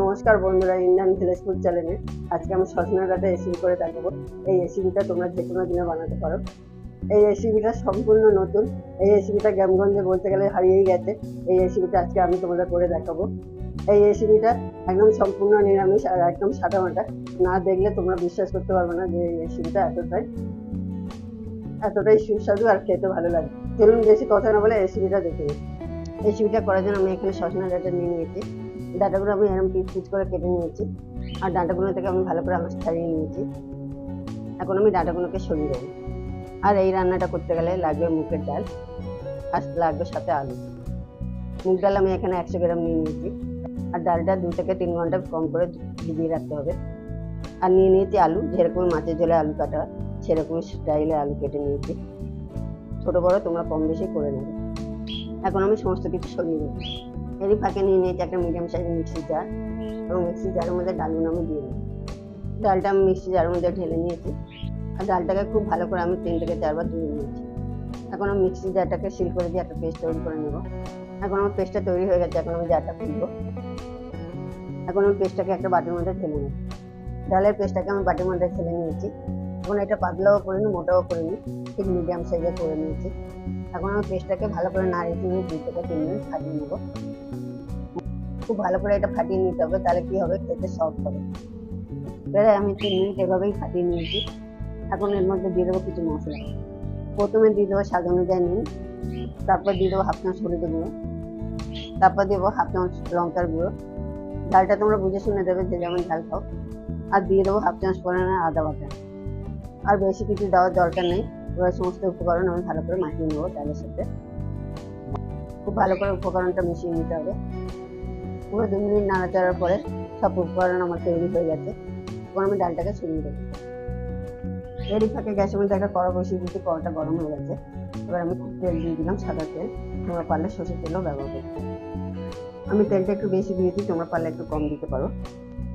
নমস্কার বন্ধুরা Indian village food চ্যানেলে। আজকে আমি সজনা ডাটা রেসিপি করে দেখাবো। এই রেসিপিটা তোমরা যে কোনো দিনে বানাতে পারো। এই রেসিপিটা সম্পূর্ণ নতুন। এই রেসিপিটা গ্রামগঞ্জে বলতে গেলে হারিয়েই গেছে। এই রেসিপিটা আজকে আমি তোমাদের করে দেখাবো। এই রেসিপিটা একদম সম্পূর্ণ নিরামিষ আর একদম সাদামাটা না দেখলে তোমরা বিশ্বাস করতে পারবে না যে এই রেসিপিটা এতটাই এতটাই সুস্বাদু আর খেতে ভালো লাগে। চলুন বেশি কথা না বলে রেসিপিটা দেখে নিই। রেসিপিটা করার জন্য আমি এখানে সজনা ডাটা নিয়ে নিয়েছি। ডাটাগুলো আমি এরকম পিস পিস করে কেটে নিয়েছি। আর ডাটাগুলো থেকে আমি ভালো করে আমার ছাড়িয়ে নিয়েছি। এখন আমি ডাটাগুলোকে সরিয়ে দেবো। আর এই রান্নাটা করতে গেলে লাগবে মুগের ডাল। আর লাগবে সাথে আলু। মুগ ডাল আমি এখানে একশো গ্রাম নিয়ে নিয়েছি। আর ডালটা দু থেকে তিন ঘণ্টা কম করে ভিজিয়ে রাখতে হবে। আর নিয়ে নিয়েছি আলু। যেরকম মাছের জলে আলু কাটা সেরকম স্টাইলে আলু কেটে নিয়েছি। ছোটো বড়ো তোমরা কম বেশি করে নেবে। এখন আমি সমস্ত কিছু সরিয়ে দেবো এরই ফাঁকে নিয়ে নিয়েছি একটা মিডিয়াম সাইজের মিক্সি জার এবং মিক্সি জারের মধ্যে ডালগুলো আমি দিয়ে দেবো ডালটা আমি মিক্সি জারের মধ্যে ঢেলে নিয়েছি। আর ডালটাকে খুব ভালো করে আমি তিন থেকে চারবার ধুয়ে নিয়েছি। এখন আমি মিক্সি জারটাকে সিল করে দিয়ে একটা পেস্ট তৈরি করে নেব। এখন আমার পেস্টটা তৈরি হয়ে গেছে এখন আমি জারটা খুলবো। এখন আমি পেস্টটাকে একটা বাটির মধ্যে ঢেলে নেব। ডালের পেস্টটাকে আমি বাটির মধ্যে ঢেলে নিয়েছি। এখন এটা পাতলাও করে নিই মোটাও করে নিই ঠিক মিডিয়াম সাইজে করে নিয়েছি। এখন আমি পেস্টটাকে ভালো করে নাড়িয়ে দিয়ে দুই থেকে তিন মিনিট ফাটিয়ে নেব। খুব ভালো করে এটা ফাটিয়ে নিতে হবে, তাহলে কি হবে, খেতে সফট হবে। এবারে আমি তিন মিনিট এভাবেই ফাটিয়ে নিয়েছি। এখন এর মধ্যে দিয়ে দেবো কিছু মশলা। প্রথমে দিয়ে দেবো স্বাদ অনুযায়ী নুন, তারপর দিয়ে দেবো হাফ চামচ হলুদ গুঁড়ো, তারপর দেবো হাফ চামচ লঙ্কার গুঁড়ো। ঝালটা তোমরা বুঝে শুনে দেবে যে যেমন ঝাল খাও। আর দিয়ে দেবো হাফ চামচ পরিমাণে আদা বাটা। আর বেশি কিছু দেওয়ার দরকার নেই। এবার সমস্ত উপকরণ আমি ভালো করে মাখিয়ে নেব ডালের সাথে। খুব ভালো করে উপকরণটা মিশিয়ে নিতে হবে। পুরো দু মিনিট নাড়াচাড়ার পরে সব উপকরণ আমার তৈরি হয়ে গেছে। এবার আমি ডালটাকে ছড়িয়ে দেবো। এরই ফাঁকে গ্যাসের মধ্যে একটা কড়া বসিয়ে দিতে কড়াটা গরম হয়ে গেছে। এবার আমি তেল দিয়ে দিলাম সাদা তেল। তোমরা পারলে সর্ষের তেলও ব্যবহার করতে আমি তেলটা একটু বেশি দিয়েছি, তোমরা পারলে একটু কম দিতে পারো।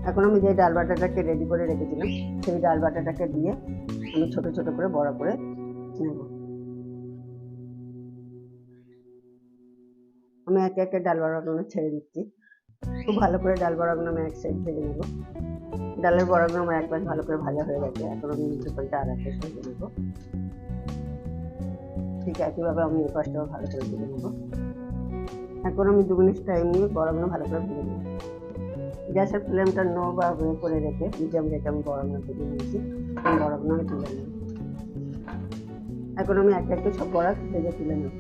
এখন আমি যে ডাল বাটাটাকে রেডি করে রেখেছিলাম, সেই ডাল বাটাটাকে দিয়ে আমি ছোট ছোট করে, বড় করে নেব আমি একে একে ডাল বড়াগুলো ছেড়ে দিচ্ছি। খুব ভালো করে ডাল বড়াগুলো আমি এক সাইড ভেজে নেব। ডালের বড়াগুলো আমার একবার ভালো করে ভাজা হয়ে গেছে। এখন আমি নিচে পাল্টা আর একটা ভেজে নেব। ঠিক একইভাবে আমি এই পাশটাও ভালো করে ভেজে নেব। এখন আমি দু মিনিট টাইম নিয়ে বড়াগুলো ভালো করে ভেজে নেব। গ্যাসের ফ্লেমটা নো বা লো করে রেখে মিডিয়াম রেখে আমি বড়াগুলো ভেজে নিয়েছি। এই বড়াগুলো আমি তুলে নেব এখন আমি একে একে সব বড়া ভেজে তুলে নেব।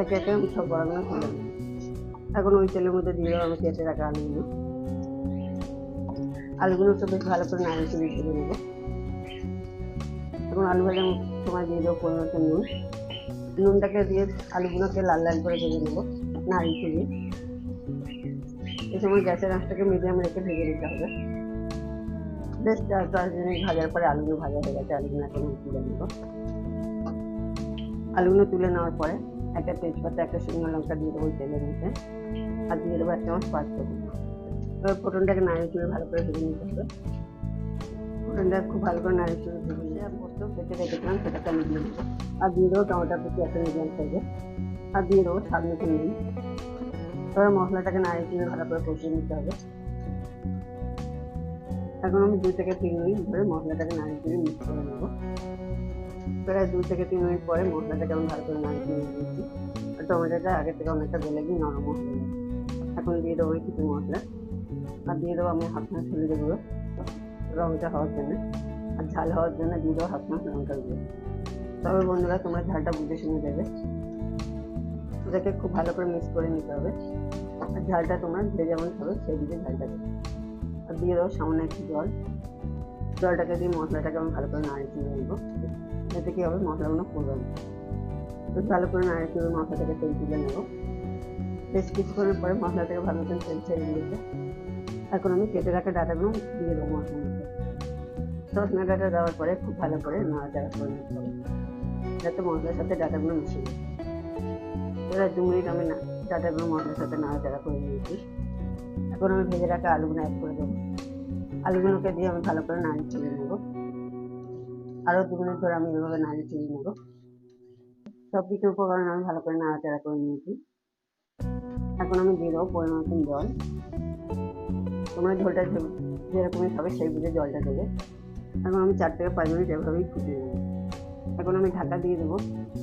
একে একে আমি সব বড়াগুলো তুলে নেব। এখন ওই তেলের মধ্যে দিয়ে আমি কেটে রাখা আলুগুলো। আলুগুলো তো বেশ ভালো করে নাড়িয়ে চুড়ে তুলে নেব। এখন আলু ভাজা সময় দিয়ে দেবো পনেরো মতো নুন নুনটাকে দিয়ে আলুগুলোকে লাল লাল করে ভেজে নেব, নাড়িয়ে চুড়িয়ে। এই সময় গ্যাসের আঁচটাকে মিডিয়াম রেখে ভেজে নিতে হবে। বেশ, চার পাঁচ মিনিট ভাজার পরে আলুগুলো ভাজা হয়ে গেছে, আলুগুলো এখন তুলে নেব। আলুগুলো তুলে নেওয়ার পরে একটা তেজপাতা, একটা শুকনো লঙ্কা দিয়ে দেবো তেলের মধ্যে। আর দিয়ে দেবো এক চামচ পাঁচ দেবো এবার ফোটনটাকে নাড়িয়ে চুড়ে ভালো করে ভেজে নিতে হবে। ফোটনটা খুব ভালো করে নাড়িয়ে চুড়ে ভেজে নিয়ে পোস্ত কেটে রেখেছিলাম, সেটাকে আমি দিয়ে দেবো। আর দিয়ে দেবো টমেটো কুচি একটা মিডিয়াম সাইজে আর দিয়ে দেবো স্বাদ মতো নুন। এবার মশলাটাকে নাড়িয়ে চুড়ে ভালো করে কষিয়ে নিতে হবে। এখন আমি দুই থেকে তিন মিনিট ধরে মশলাটাকে নাড়িয়ে চুড়ে মিক্স করে নেব। প্রায় দুই থেকে তিন মিনিট পরে মশলাটাকে আমি ভালো করে নাড়িয়ে চুড়ে দিয়েছি আর টমেটোটা আগে থেকে অনেকটা গলে গিয়ে নরম হয়ে গেছে। এখন দিয়ে দেবো কিছু মশলা। আর দিয়ে দেবো আমি হাফ চামচ হলুদ গুঁড়ো। রঙটা হওয়ার জন্য। আর ঝাল হওয়ার জন্য দিয়ে দেবো হাফ চামচ লঙ্কার গুঁড়ো। তবে বন্ধুরা, তোমরা ঝালটা বুঝে শুনে দেবে। ওটাকে খুব ভালো করে মিক্স করে নিতে হবে। আর ঝালটা তোমরা যে যেমন খাবে সেই দিকে ঝালটা আর দিয়ে দেবো সামান্য একটু জল। জলটাকে দিয়ে মশলাটাকে আমি ভালো করে নাড়িয়ে চুড়ে নেব। এতে কী হবে, মশলাগুলো পুরো তো ভালো করে নাড়িয়ে চুড়ে মশলাটাকে তেল তুলে নেব। বেশ কিছুক্ষণের পরে মশলাটাকে ভালো করে তেল ছেড়ে দিয়েছে এখন আমি কেটে রাখা ডাটাগুলো দিয়ে দেবো মশলার মধ্যে। সজনা ডাটা দেওয়ার পরে খুব ভালো করে নাড়াচাড়া করে নিতে হবে। যাতে মশলার সাথে ডাটাগুলো মিশিয়ে এবার দু মিনিট আমি না ডাটাগুলো মশলার সাথে নাড়াচাড়া করে নিয়েছি। এখন আমি ভেজে রাখা আলুগুলো অ্যাড করে দেবো। আলুগুলোকে দিয়ে আমি ভালো করে নাড়িয়ে চুড়ে নেব। আরও দু মিনিট ধরে আমি এভাবে নাড়িয়ে চুড়ে নেব। সব কিছু উপকরণ আমি ভালো করে নাড়াচাড়া করে নিয়েছি। এখন আমি দিয়ে দেবো পরিমাণ মতন জল। তোমরা ঝোলটা যেরকমই খাবে সেই বুঝে জলটা দেবে। এখন আমি চার থেকে পাঁচ মিনিট এভাবেই ফুটিয়ে দেবো এখন আমি ঢাকা দিয়ে দেবো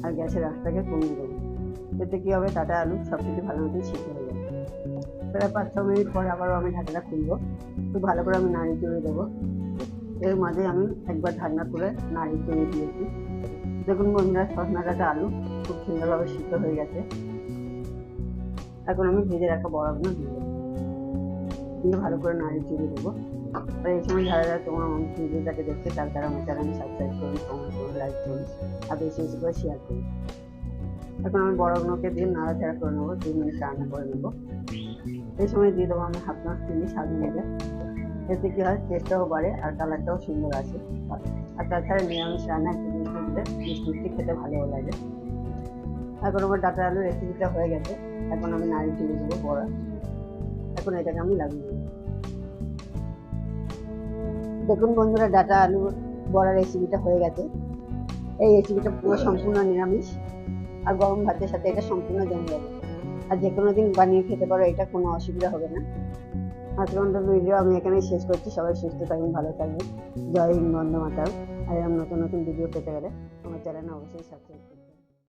আর গ্যাসের আঁচটাকে কমিয়ে দেবো। এতে কী হবে? টাটা, আলু সব কিছু ভালো মতন সিদ্ধ হয়ে যাবে। প্রায় পাঁচ ছ মিনিট পর আবারও আমি ঢাকাটা খুলবো। খুব ভালো করে আমি নাড়ি চড়িয়ে দেবো। এর মাঝে আমি একবার ঢাকনা করে নাড়ি চড়িয়ে দিয়েছি। দেখুন বন্ধুরা সজনা ডাটা আলু খুব সুন্দরভাবে সিদ্ধ হয়ে গেছে। এখন আমি ভেজে রাখা বড়াগুলো দিয়ে দিয়ে ভালো করে নাড়ি চড়িয়ে দেবো। আর এই সময় যারা যারা তোমার ভিডিওটাকে দেখছে, তার তারা আমার চ্যানেল সাবস্ক্রাইব করুন কমেন্ট করুন লাইক করুন, আর বেশি বেশি করে শেয়ার করুন। এখন আমি বড়গুলোকে দিয়ে নাড়াচাড়া করে নেব, দুই মিনিট রান্না করে নেব। এই সময় দিয়ে দেবো আমি হাফ চামচ চিনি, স্বাদ নেবে এতে কি হয় টেস্টটাও বাড়ে আর কালারটাও সুন্দর আসে। আর তাছাড়া নিরামিষ রান্না একটু মিষ্টি দিলে মিষ্টি খেতে ভালোও লাগে। এখন আমার ডাটা আলুর রেসিপিটা হয়ে গেছে। এখন আমি নাড়ি তুলে দেবো বড়া। এখন এটাকে আমি লাগিয়ে দেবো। দেখুন বন্ধুরা, ডাটা আলু বড়া রেসিপিটা হয়ে গেছে। এই রেসিপিটা পুরো সম্পূর্ণ নিরামিষ। আর গরম ভাতের সাথে এটা সম্পূর্ণ জমে যাবে। আর যে কোনো দিন বানিয়ে খেতে পারো, এটা কোনো অসুবিধা হবে না। আজকের ভিডিও আমি এখানেই শেষ করছি। সবাই সুস্থ থাকবেন ভালো থাকবেন জয় হিন্দ বন্ধ মাতা আর এরকম নতুন নতুন ভিডিও পেতে গেলে আমার চ্যানেল অবশ্যই সাবস্ক্রাইব